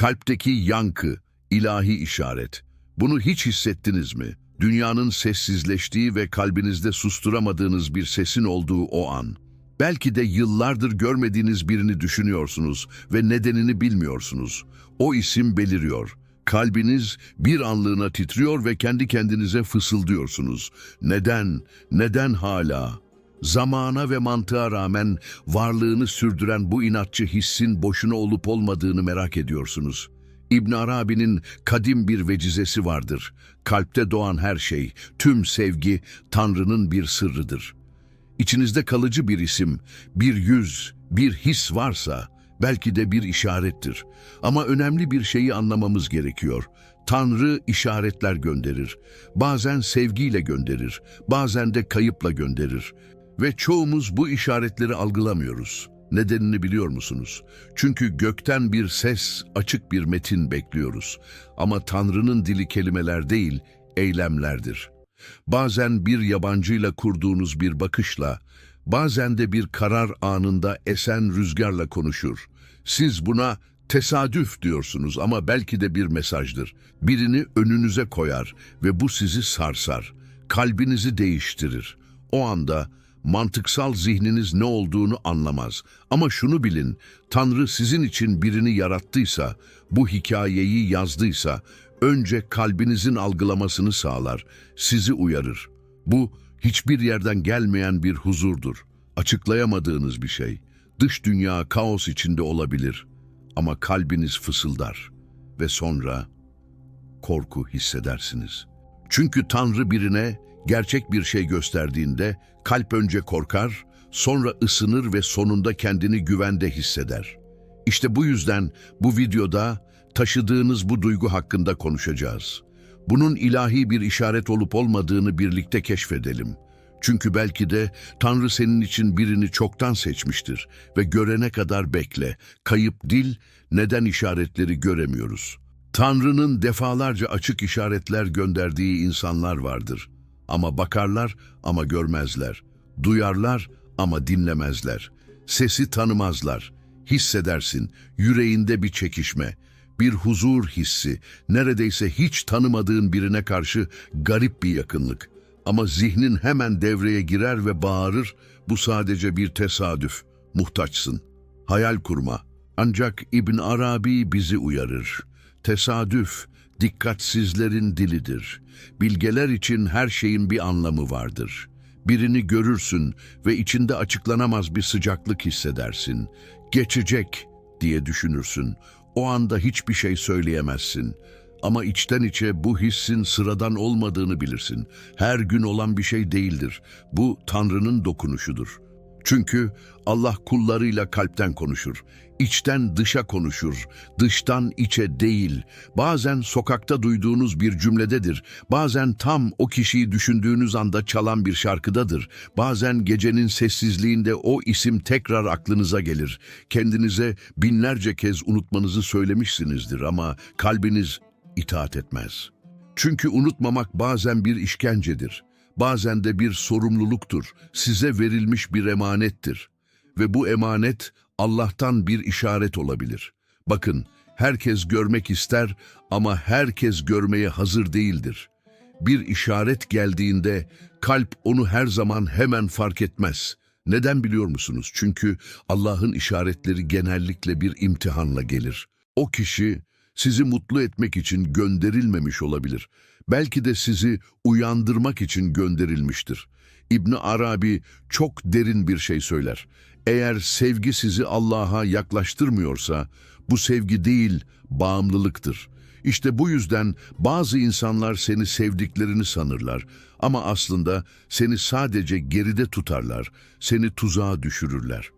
Kalpteki yankı, ilahi işaret. Bunu hiç hissettiniz mi? Dünyanın sessizleştiği ve kalbinizde susturamadığınız bir sesin olduğu o an. Belki de yıllardır görmediğiniz birini düşünüyorsunuz ve nedenini bilmiyorsunuz. O isim beliriyor. Kalbiniz bir anlığına titriyor ve kendi kendinize fısıldıyorsunuz. Neden? Neden hala? Zamana ve mantığa rağmen varlığını sürdüren bu inatçı hissin boşuna olup olmadığını merak ediyorsunuz. İbn Arabi'nin kadim bir vecizesi vardır. Kalpte doğan her şey, tüm sevgi Tanrı'nın bir sırrıdır. İçinizde kalıcı bir isim, bir yüz, bir his varsa belki de bir işarettir. Ama önemli bir şeyi anlamamız gerekiyor. Tanrı işaretler gönderir. Bazen sevgiyle gönderir, bazen de kayıpla gönderir. Ve çoğumuz bu işaretleri algılamıyoruz. Nedenini biliyor musunuz? Çünkü gökten bir ses, açık bir metin bekliyoruz. Ama Tanrı'nın dili kelimeler değil, eylemlerdir. Bazen bir yabancıyla kurduğunuz bir bakışla, bazen de bir karar anında esen rüzgarla konuşur. Siz buna tesadüf diyorsunuz ama belki de bir mesajdır. Birini önünüze koyar ve bu sizi sarsar. Kalbinizi değiştirir. O anda mantıksal zihniniz ne olduğunu anlamaz. Ama şunu bilin, Tanrı sizin için birini yarattıysa, bu hikayeyi yazdıysa, önce kalbinizin algılamasını sağlar, sizi uyarır. Bu hiçbir yerden gelmeyen bir huzurdur. Açıklayamadığınız bir şey. Dış dünya kaos içinde olabilir ama kalbiniz fısıldar ve sonra korku hissedersiniz. Çünkü Tanrı birine gerçek bir şey gösterdiğinde kalp önce korkar, sonra ısınır ve sonunda kendini güvende hisseder. İşte bu yüzden bu videoda taşıdığınız bu duygu hakkında konuşacağız. Bunun ilahi bir işaret olup olmadığını birlikte keşfedelim. Çünkü belki de Tanrı senin için birini çoktan seçmiştir ve görene kadar bekle. Kayıp dil, neden işaretleri göremiyoruz? Tanrı'nın defalarca açık işaretler gönderdiği insanlar vardır. Ama bakarlar ama görmezler. Duyarlar ama dinlemezler. Sesi tanımazlar. Hissedersin, yüreğinde bir çekişme, bir huzur hissi, neredeyse hiç tanımadığın birine karşı garip bir yakınlık. Ama zihnin hemen devreye girer ve bağırır, bu sadece bir tesadüf, muhtaçsın. Hayal kurma. Ancak İbn Arabi bizi uyarır. Tesadüf, dikkatsizlerin dilidir. Bilgeler için her şeyin bir anlamı vardır. Birini görürsün ve içinde açıklanamaz bir sıcaklık hissedersin. Geçecek diye düşünürsün. O anda hiçbir şey söyleyemezsin. Ama içten içe bu hissin sıradan olmadığını bilirsin. Her gün olan bir şey değildir. Bu Tanrı'nın dokunuşudur. Çünkü Allah kullarıyla kalpten konuşur. İçten dışa konuşur, dıştan içe değil. Bazen sokakta duyduğunuz bir cümlededir. Bazen tam o kişiyi düşündüğünüz anda çalan bir şarkıdadır. Bazen gecenin sessizliğinde o isim tekrar aklınıza gelir. Kendinize binlerce kez unutmanızı söylemişsinizdir ama kalbiniz itaat etmez. Çünkü unutmamak bazen bir işkencedir. Bazen de bir sorumluluktur. Size verilmiş bir emanettir. Ve bu emanet Allah'tan bir işaret olabilir. Bakın, herkes görmek ister ama herkes görmeye hazır değildir. Bir işaret geldiğinde kalp onu her zaman hemen fark etmez. Neden biliyor musunuz? Çünkü Allah'ın işaretleri genellikle bir imtihanla gelir. O kişi sizi mutlu etmek için gönderilmemiş olabilir. Belki de sizi uyandırmak için gönderilmiştir. İbni Arabi çok derin bir şey söyler. Eğer sevgi sizi Allah'a yaklaştırmıyorsa, bu sevgi değil, bağımlılıktır. İşte bu yüzden bazı insanlar seni sevdiklerini sanırlar ama aslında seni sadece geride tutarlar, seni tuzağa düşürürler.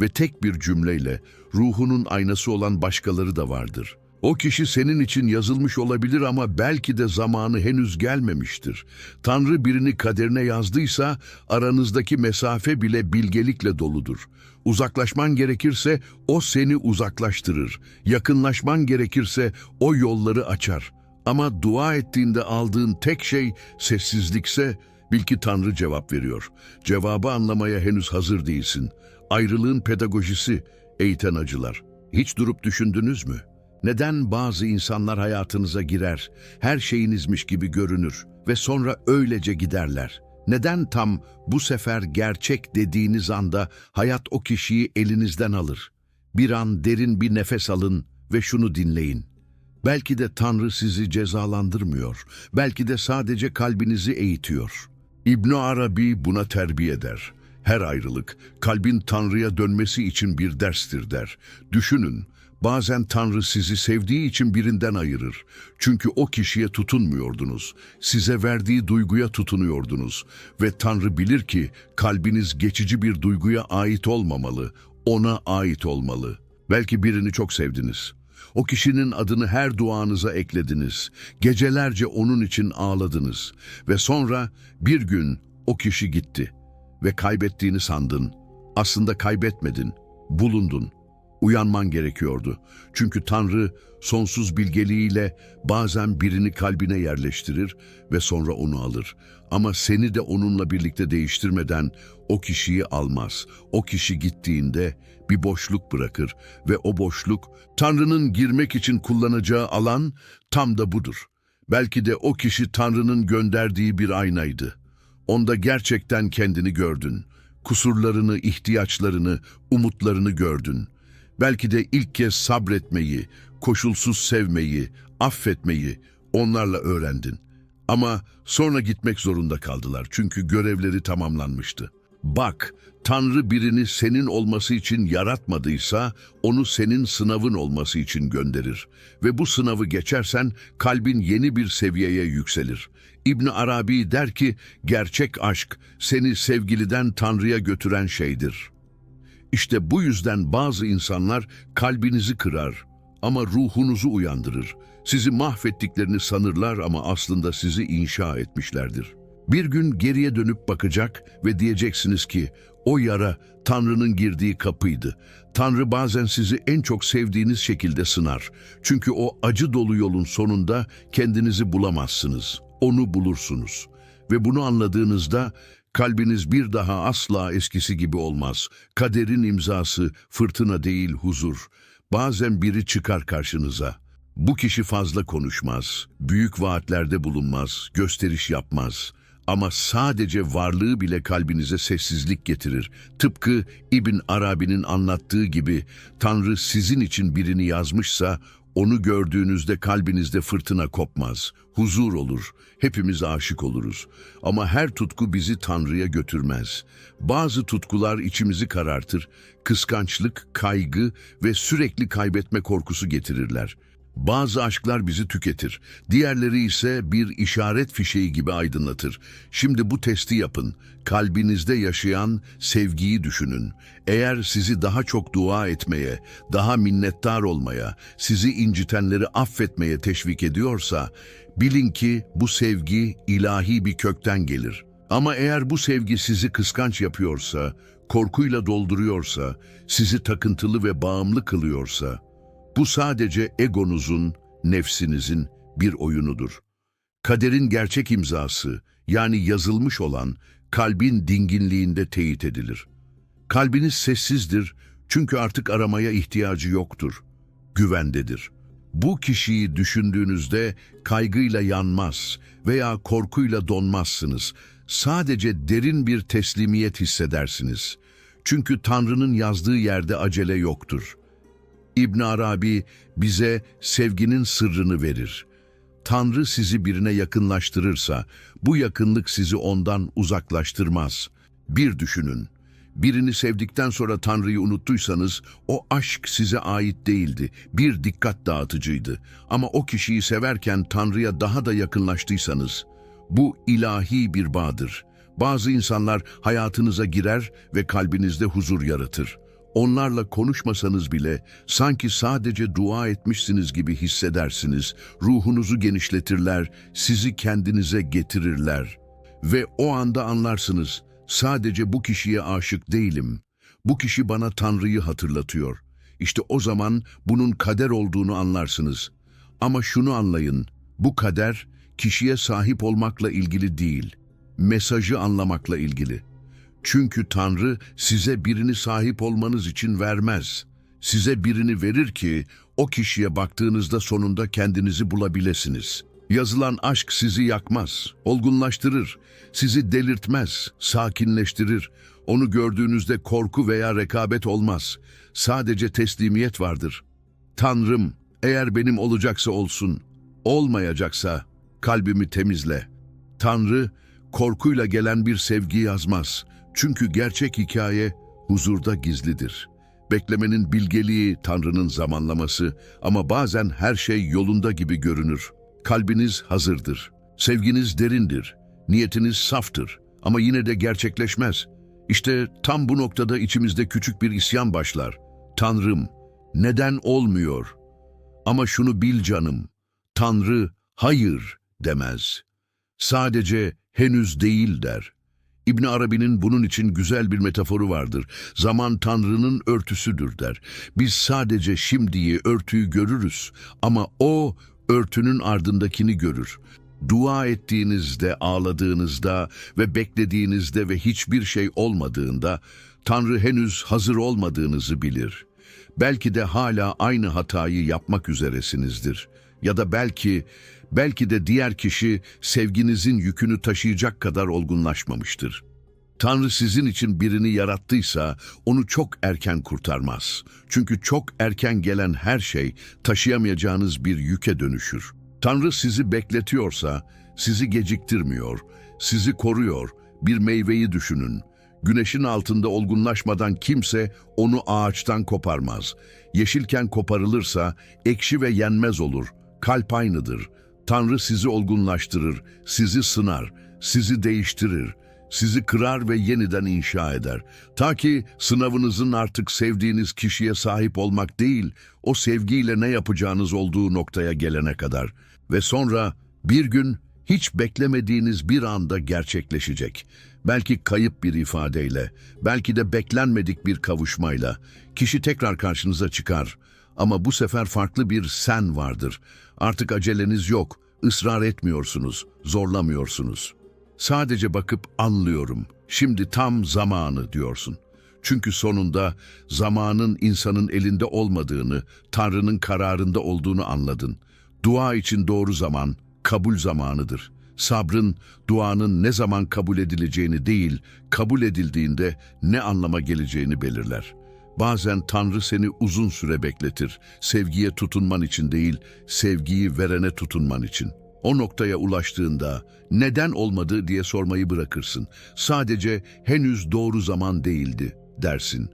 Ve tek bir cümleyle ruhunun aynası olan başkaları da vardır.'' O kişi senin için yazılmış olabilir ama belki de zamanı henüz gelmemiştir. Tanrı birini kaderine yazdıysa aranızdaki mesafe bile bilgelikle doludur. Uzaklaşman gerekirse o seni uzaklaştırır. Yakınlaşman gerekirse o yolları açar. Ama dua ettiğinde aldığın tek şey sessizlikse bil ki Tanrı cevap veriyor. Cevabı anlamaya henüz hazır değilsin. Ayrılığın pedagojisi eğiten acılar. Hiç durup düşündünüz mü? Neden bazı insanlar hayatınıza girer, her şeyinizmiş gibi görünür ve sonra öylece giderler? Neden tam bu sefer gerçek dediğiniz anda hayat o kişiyi elinizden alır? Bir an derin bir nefes alın ve şunu dinleyin. Belki de Tanrı sizi cezalandırmıyor, belki de sadece kalbinizi eğitiyor. İbn Arabi buna terbiye eder. Her ayrılık, kalbin Tanrı'ya dönmesi için bir derstir der. Düşünün, bazen Tanrı sizi sevdiği için birinden ayırır. Çünkü o kişiye tutunmuyordunuz, size verdiği duyguya tutunuyordunuz. Ve Tanrı bilir ki kalbiniz geçici bir duyguya ait olmamalı, ona ait olmalı. Belki birini çok sevdiniz. O kişinin adını her duanıza eklediniz. Gecelerce onun için ağladınız. Ve sonra bir gün o kişi gitti. Ve kaybettiğini sandın. Aslında kaybetmedin. Bulundun. Uyanman gerekiyordu. Çünkü Tanrı sonsuz bilgeliğiyle bazen birini kalbine yerleştirir ve sonra onu alır. Ama seni de onunla birlikte değiştirmeden o kişiyi almaz. O kişi gittiğinde bir boşluk bırakır ve o boşluk Tanrı'nın girmek için kullanacağı alan tam da budur. Belki de o kişi Tanrı'nın gönderdiği bir aynaydı. Onda gerçekten kendini gördün. Kusurlarını, ihtiyaçlarını, umutlarını gördün. Belki de ilk kez sabretmeyi, koşulsuz sevmeyi, affetmeyi onlarla öğrendin. Ama sonra gitmek zorunda kaldılar çünkü görevleri tamamlanmıştı. Bak, Tanrı birini senin olması için yaratmadıysa onu senin sınavın olması için gönderir. Ve bu sınavı geçersen kalbin yeni bir seviyeye yükselir. İbn Arabi der ki gerçek aşk seni sevgiliden Tanrı'ya götüren şeydir. İşte bu yüzden bazı insanlar kalbinizi kırar ama ruhunuzu uyandırır. Sizi mahvettiklerini sanırlar ama aslında sizi inşa etmişlerdir. Bir gün geriye dönüp bakacak ve diyeceksiniz ki o yara Tanrı'nın girdiği kapıydı. Tanrı bazen sizi en çok sevdiğiniz şekilde sınar. Çünkü o acı dolu yolun sonunda kendinizi bulamazsınız. Onu bulursunuz. Ve bunu anladığınızda kalbiniz bir daha asla eskisi gibi olmaz. Kaderin imzası fırtına değil huzur. Bazen biri çıkar karşınıza. Bu kişi fazla konuşmaz, büyük vaatlerde bulunmaz, gösteriş yapmaz. Ama sadece varlığı bile kalbinize sessizlik getirir. Tıpkı İbn Arabi'nin anlattığı gibi Tanrı sizin için birini yazmışsa onu gördüğünüzde kalbinizde fırtına kopmaz, huzur olur, hepimiz aşık oluruz. Ama her tutku bizi Tanrı'ya götürmez. Bazı tutkular içimizi karartır, kıskançlık, kaygı ve sürekli kaybetme korkusu getirirler. Bazı aşklar bizi tüketir, diğerleri ise bir işaret fişeği gibi aydınlatır. Şimdi bu testi yapın. Kalbinizde yaşayan sevgiyi düşünün. Eğer sizi daha çok dua etmeye, daha minnettar olmaya, sizi incitenleri affetmeye teşvik ediyorsa, bilin ki bu sevgi ilahi bir kökten gelir. Ama eğer bu sevgi sizi kıskanç yapıyorsa, korkuyla dolduruyorsa, sizi takıntılı ve bağımlı kılıyorsa, bu sadece egonuzun, nefsinizin bir oyunudur. Kaderin gerçek imzası, yani yazılmış olan kalbin dinginliğinde teyit edilir. Kalbiniz sessizdir çünkü artık aramaya ihtiyacı yoktur. Güvendedir. Bu kişiyi düşündüğünüzde kaygıyla yanmaz veya korkuyla donmazsınız. Sadece derin bir teslimiyet hissedersiniz. Çünkü Tanrı'nın yazdığı yerde acele yoktur.'' İbn Arabi bize sevginin sırrını verir. Tanrı sizi birine yakınlaştırırsa bu yakınlık sizi ondan uzaklaştırmaz. Bir düşünün. Birini sevdikten sonra Tanrı'yı unuttuysanız o aşk size ait değildi. Bir dikkat dağıtıcıydı. Ama o kişiyi severken Tanrı'ya daha da yakınlaştıysanız bu ilahi bir bağdır. Bazı insanlar hayatınıza girer ve kalbinizde huzur yaratır. Onlarla konuşmasanız bile sanki sadece dua etmişsiniz gibi hissedersiniz. Ruhunuzu genişletirler, sizi kendinize getirirler. Ve o anda anlarsınız, sadece bu kişiye aşık değilim. Bu kişi bana Tanrı'yı hatırlatıyor. İşte o zaman bunun kader olduğunu anlarsınız. Ama şunu anlayın, bu kader kişiye sahip olmakla ilgili değil, mesajı anlamakla ilgili. Çünkü Tanrı size birini sahip olmanız için vermez. Size birini verir ki O kişiye baktığınızda sonunda kendinizi bulabilirsiniz. Yazılan aşk sizi yakmaz, olgunlaştırır, sizi delirtmez, sakinleştirir. Onu gördüğünüzde korku veya rekabet olmaz. Sadece teslimiyet vardır. Tanrım, eğer benim olacaksa olsun, olmayacaksa kalbimi temizle. Tanrı, korkuyla gelen bir sevgi yazmaz. Çünkü gerçek hikaye huzurda gizlidir. Beklemenin bilgeliği Tanrı'nın zamanlaması ama bazen her şey yolunda gibi görünür. Kalbiniz hazırdır, sevginiz derindir, niyetiniz saftır ama yine de gerçekleşmez. İşte tam bu noktada içimizde küçük bir isyan başlar. Tanrım, neden olmuyor? Ama şunu bil canım, Tanrı hayır demez. Sadece henüz değil der. İbn Arabi'nin bunun için güzel bir metaforu vardır. Zaman Tanrı'nın örtüsüdür der. Biz sadece şimdiyi, örtüyü görürüz ama o örtünün ardındakini görür. Dua ettiğinizde, ağladığınızda ve beklediğinizde ve hiçbir şey olmadığında Tanrı henüz hazır olmadığınızı bilir. Belki de hala aynı hatayı yapmak üzeresinizdir. Ya da belki, belki de diğer kişi sevginizin yükünü taşıyacak kadar olgunlaşmamıştır. Tanrı sizin için birini yarattıysa onu çok erken kurtarmaz. Çünkü çok erken gelen her şey taşıyamayacağınız bir yüke dönüşür. Tanrı sizi bekletiyorsa sizi geciktirmiyor, sizi koruyor. Bir meyveyi düşünün. Güneşin altında olgunlaşmadan kimse onu ağaçtan koparmaz. Yeşilken koparılırsa ekşi ve yenmez olur. Kalp aynıdır. Tanrı sizi olgunlaştırır, sizi sınar, sizi değiştirir, sizi kırar ve yeniden inşa eder. Ta ki sınavınızın artık sevdiğiniz kişiye sahip olmak değil, o sevgiyle ne yapacağınız olduğu noktaya gelene kadar. Ve sonra bir gün hiç beklemediğiniz bir anda gerçekleşecek. Belki kayıp bir ifadeyle, belki de beklenmedik bir kavuşmayla. Kişi tekrar karşınıza çıkar. Ama bu sefer farklı bir sen vardır. Artık aceleniz yok, ısrar etmiyorsunuz, zorlamıyorsunuz. Sadece bakıp anlıyorum. Şimdi tam zamanı diyorsun. Çünkü sonunda zamanın insanın elinde olmadığını, Tanrı'nın kararında olduğunu anladın. Dua için doğru zaman, kabul zamanıdır. Sabrın, duanın ne zaman kabul edileceğini değil, kabul edildiğinde ne anlama geleceğini belirler. Bazen Tanrı seni uzun süre bekletir, sevgiye tutunman için değil, sevgiyi verene tutunman için. O noktaya ulaştığında neden olmadı diye sormayı bırakırsın. Sadece henüz doğru zaman değildi dersin.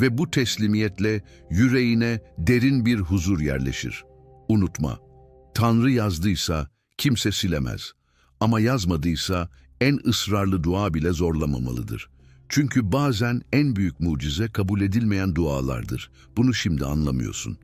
Ve bu teslimiyetle yüreğine derin bir huzur yerleşir. Unutma, Tanrı yazdıysa kimse silemez. Ama yazmadıysa en ısrarlı dua bile zorlamamalıdır. Çünkü bazen en büyük mucize kabul edilmeyen dualardır. Bunu şimdi anlamıyorsun.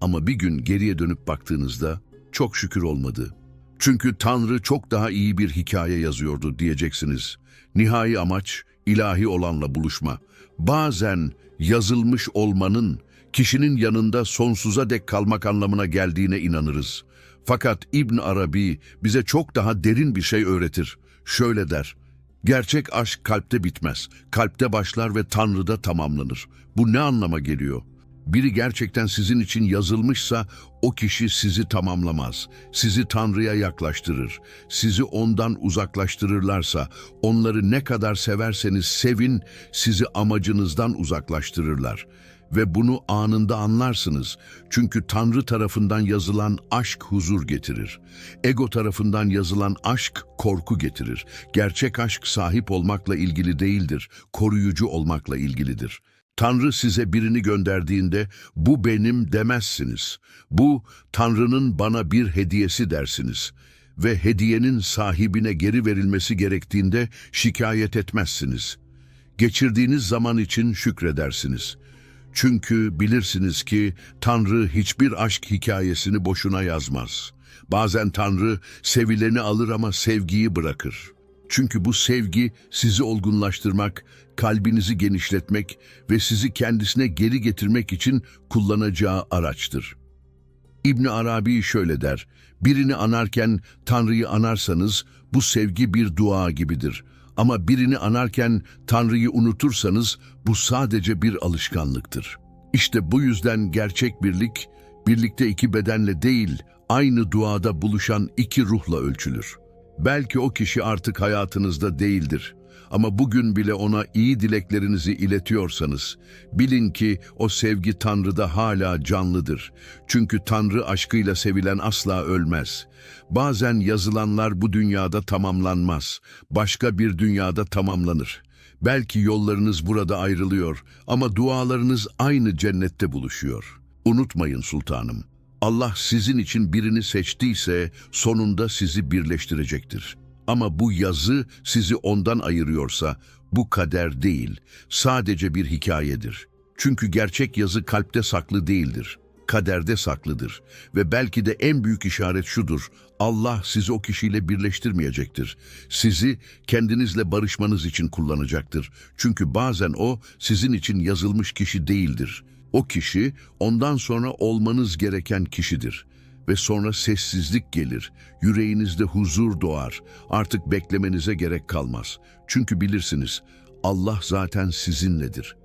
Ama bir gün geriye dönüp baktığınızda çok şükür olmadı. Çünkü Tanrı çok daha iyi bir hikaye yazıyordu diyeceksiniz. Nihai amaç ilahi olanla buluşma. Bazen yazılmış olmanın kişinin yanında sonsuza dek kalmak anlamına geldiğine inanırız. Fakat İbn Arabi bize çok daha derin bir şey öğretir. Şöyle der, gerçek aşk kalpte bitmez, kalpte başlar ve Tanrı'da tamamlanır. Bu ne anlama geliyor? Biri gerçekten sizin için yazılmışsa o kişi sizi tamamlamaz. Sizi Tanrı'ya yaklaştırır. Sizi ondan uzaklaştırırlarsa onları ne kadar severseniz sevin sizi amacınızdan uzaklaştırırlar. Ve bunu anında anlarsınız. Çünkü Tanrı tarafından yazılan aşk huzur getirir. Ego tarafından yazılan aşk korku getirir. Gerçek aşk sahip olmakla ilgili değildir, koruyucu olmakla ilgilidir. Tanrı size birini gönderdiğinde bu benim demezsiniz. Bu Tanrı'nın bana bir hediyesi dersiniz. Ve hediyenin sahibine geri verilmesi gerektiğinde şikayet etmezsiniz. Geçirdiğiniz zaman için şükredersiniz. Çünkü bilirsiniz ki Tanrı hiçbir aşk hikayesini boşuna yazmaz. Bazen Tanrı sevileni alır ama sevgiyi bırakır. Çünkü bu sevgi sizi olgunlaştırmak, kalbinizi genişletmek ve sizi kendisine geri getirmek için kullanacağı araçtır. İbni Arabi şöyle der, birini anarken Tanrı'yı anarsanız bu sevgi bir dua gibidir. Ama birini anarken Tanrı'yı unutursanız bu sadece bir alışkanlıktır. İşte bu yüzden gerçek birlik birlikte iki bedenle değil, aynı duada buluşan iki ruhla ölçülür. Belki o kişi artık hayatınızda değildir. Ama bugün bile ona iyi dileklerinizi iletiyorsanız, bilin ki o sevgi Tanrı'da hala canlıdır. Çünkü Tanrı aşkıyla sevilen asla ölmez. Bazen yazılanlar bu dünyada tamamlanmaz, başka bir dünyada tamamlanır. Belki yollarınız burada ayrılıyor ama dualarınız aynı cennette buluşuyor. Unutmayın sultanım, Allah sizin için birini seçtiyse sonunda sizi birleştirecektir. Ama bu yazı sizi ondan ayırıyorsa bu kader değil, sadece bir hikayedir. Çünkü gerçek yazı kalpte saklı değildir, kaderde saklıdır. Ve belki de en büyük işaret şudur, Allah sizi o kişiyle birleştirmeyecektir. Sizi kendinizle barışmanız için kullanacaktır. Çünkü bazen o sizin için yazılmış kişi değildir. O kişi ondan sonra olmanız gereken kişidir. Ve sonra sessizlik gelir, yüreğinizde huzur doğar, artık beklemenize gerek kalmaz. Çünkü bilirsiniz, Allah zaten sizinledir.